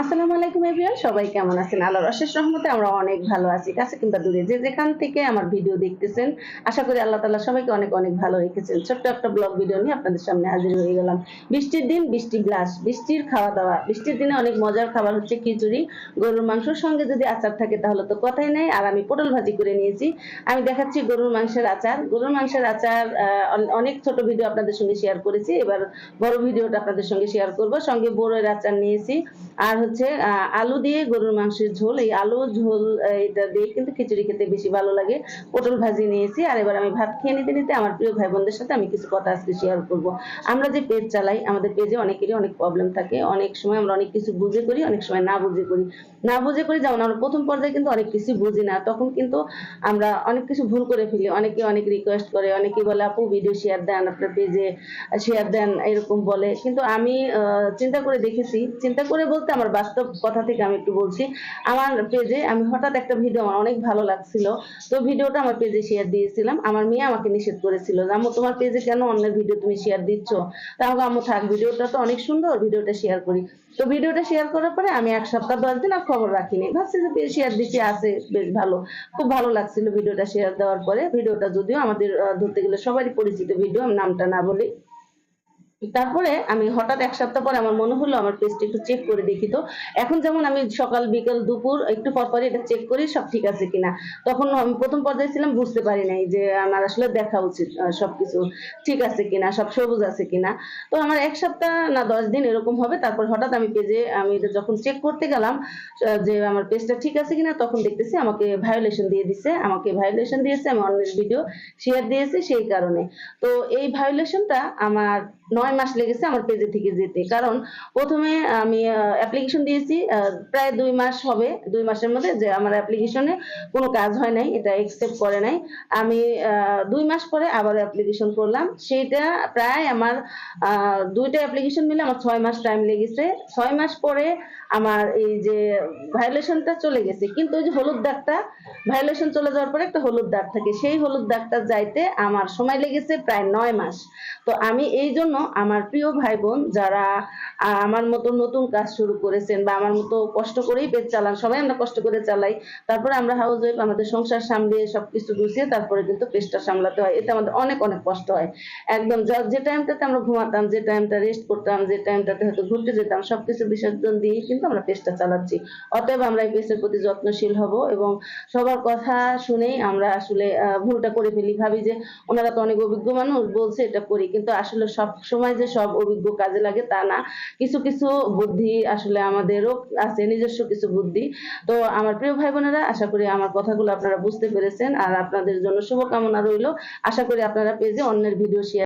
আসসালামু আলাইকুম এভরিওয়ান, সবাই কেমন আছেন? আল্লাহর অশেষ রহমতে আমরা অনেক ভালো আছি। কাছে কিংবা দূরে যে যেখান থেকে আমার ভিডিও দেখতেছেন, আশা করি আল্লাহ তাআলা সবাইকে অনেক অনেক ভালো রেখেছেন। ছোট্ট একটা ব্লগ ভিডিও নিয়ে আপনাদের সামনে হাজির হয়ে গেলাম। বৃষ্টির দিন, বৃষ্টি গ্লাস বৃষ্টির খাওয়া দাওয়া বৃষ্টির দিনে অনেক মজার খাবার হচ্ছে খিচুড়ি। গরুর মাংসর সঙ্গে যদি আচার থাকে তাহলে তো কথাই নেই, আর আমি পটল ভাজি করে নিয়েছি। আমি দেখাচ্ছি গরুর মাংসের আচার। গরুর মাংসের আচার অনেক ছোট ভিডিও আপনাদের সঙ্গে শেয়ার করেছি। এবার বড় ভিডিওটা আপনাদের সঙ্গে শেয়ার করব। সঙ্গে বড়ের আচার নিয়েছি। আর হচ্ছে আলু দিয়ে গরুর মাংসের ঝোল। এই আলু ঝোল এটা দিয়ে কিন্তু খিচুড়ি খেতে বেশি ভালো লাগে। পটল ভাজি নিয়েছি, আর এবার আমি ভাত খেয়ে নিতে নিতে আমার প্রিয় ভাই বোনদের সাথে আমি কিছু কথা আজকে শেয়ার করব। আমরা যে পেজ চালাই, আমাদের পেজে অনেকেরই অনেক প্রবলেম থাকে। অনেক সময় আমরা অনেক কিছু বুঝে করি, অনেক সময় না বুঝে করি। না বুঝে করি, যেমন আমরা প্রথম পর্যায়ে কিন্তু অনেক কিছু বুঝি না। তখন কিন্তু আমরা অনেক কিছু ভুল করে ফেলি। অনেকে অনেক রিকোয়েস্ট করে, অনেকে বলে, আপু ভিডিও শেয়ার দেন, আপনার পেজে শেয়ার দেন, এরকম বলে। কিন্তু আমি চিন্তা করে দেখেছি। চিন্তা করে বলতে আমার বাস্তব কথা থেকে আমি একটু বলছি। আমার পেজে আমি হঠাৎ একটা ভিডিও আমার অনেক ভালো লাগছিল। তো ভিডিওটা আমার পেজে শেয়ার দিয়েছিলাম। আমার মেয়ে আমাকে নিষেধ করেছিল আম্মু, তোমার পেজে কেন অন্যের ভিডিও তুমি শেয়ার দিচ্ছ? তা আমাকে আম্মু, থাক ভিডিওটা তো অনেক সুন্দর ভিডিওটা শেয়ার করি। তো ভিডিওটা শেয়ার করার পরে আমি এক সপ্তাহ, দশ দিন আর খবর রাখিনি। ভাবছি যে শেয়ার দিচ্ছি আছে, বেশ ভালো। খুব ভালো লাগছিল ভিডিওটা শেয়ার দেওয়ার পরে। ভিডিওটা যদিও আমাদের ধরতে গেলে সবারই পরিচিত ভিডিও নামটা না বলি। তারপরে আমি হঠাৎ এক সপ্তাহ পরে আমার মনে হলো, আমার পেজটা একটু চেক করে দেখি তো। এখন যেমন আমি সকাল, বিকেল, দুপুর একটু পর পরে এটা চেক করি, সব ঠিক আছে কিনা। তখন আমি প্রথম পর্যায়ে ছিলাম, বুঝতে পারি নাই যে আমার আসলে দেখা উচিত সবকিছু ঠিক আছে কিনা, সব সবুজ আছে কিনা। তো আমার এক সপ্তাহ না দশ দিন এরকম হবে, তারপর হঠাৎ আমি পেজে, আমি এটা যখন চেক করতে গেলাম যে আমার পেজটা ঠিক আছে কিনা, তখন দেখতেছি আমাকে ভায়োলেশন দিয়ে দিছে, আমাকে ভায়োলেশন দিয়েছে, আমি অন্যের ভিডিও শেয়ার দিয়েছি সেই কারণে। তো এই ভায়োলেশনটা আমার নয় মাস লেগেছে আমার পেজে থেকে যেতে। কারণ প্রথমে আমি অ্যাপ্লিকেশন দিয়েছি প্রায় দুই মাস হবে, দুই মাসের মধ্যে যে আমার অ্যাপ্লিকেশনে কোনো কাজ হয় নাই, এটা একসেপ্ট করে নাই। আমি দুই মাস পরে আবার অ্যাপ্লিকেশন করলাম। সেইটা প্রায় আমার দুইটা অ্যাপ্লিকেশন মিলে আমার ছয় মাস টাইম লেগেছে। ছয় মাস পরে আমার এই যে ভায়োলেশনটা চলে গেছে, কিন্তু ওই যে হলুদ দাগটা ভায়োলেশন চলে যাওয়ার পরে একটা হলুদ দাগ থাকে। সেই হলুদ দাগটা যাইতে আমার সময় লেগেছে প্রায় নয় মাস। তো আমি এই জন্য আমার প্রিয় ভাই বোন যারা আমার মতো নতুন কাজ শুরু করেছেন বা আমার মতো কষ্ট করেই পেট চালান, সবাই আমরা কষ্ট করে চালাই, তারপরে আমরা হাউস ওয়াইফ আমাদের সংসার সামলিয়ে সবকিছু গুছিয়ে তারপরে কিন্তু পেটটা সামলাতে হয়। এতে আমাদের অনেক অনেক কষ্ট হয়। একদম যে টাইমটাতে আমরা ঘুমাতাম, যে টাইমটা রেস্ট করতাম, যে টাইমটাতে হয়তো ঘুরতে যেতাম, সবকিছু বিসর্জন দিয়েই কিন্তু আমরা পেজটা চালাচ্ছি। অতএব আমরা এই পেজের প্রতি যত্নশীল হব এবং সবার কথা শুনেই আমরা আসলে ভুলটা করে ফেলি। ভাবি যে, ওনারা তো অনেক অভিজ্ঞ মানুষ, বলছে এটা করি। কিন্তু আসলে সব সময় যে সব অভিজ্ঞ কাজে লাগে তা না। কিছু কিছু বুদ্ধি আসলে আমাদেরও আছে, নিজস্ব কিছু বুদ্ধি। তো আমার প্রিয় ভাই বোনেরা আশা করি আমার কথাগুলো আপনারা বুঝতে পেরেছেন। আর আপনাদের জন্য শুভকামনা রইল। আশা করি আপনারা পেজে অন্যের ভিডিও শেয়ার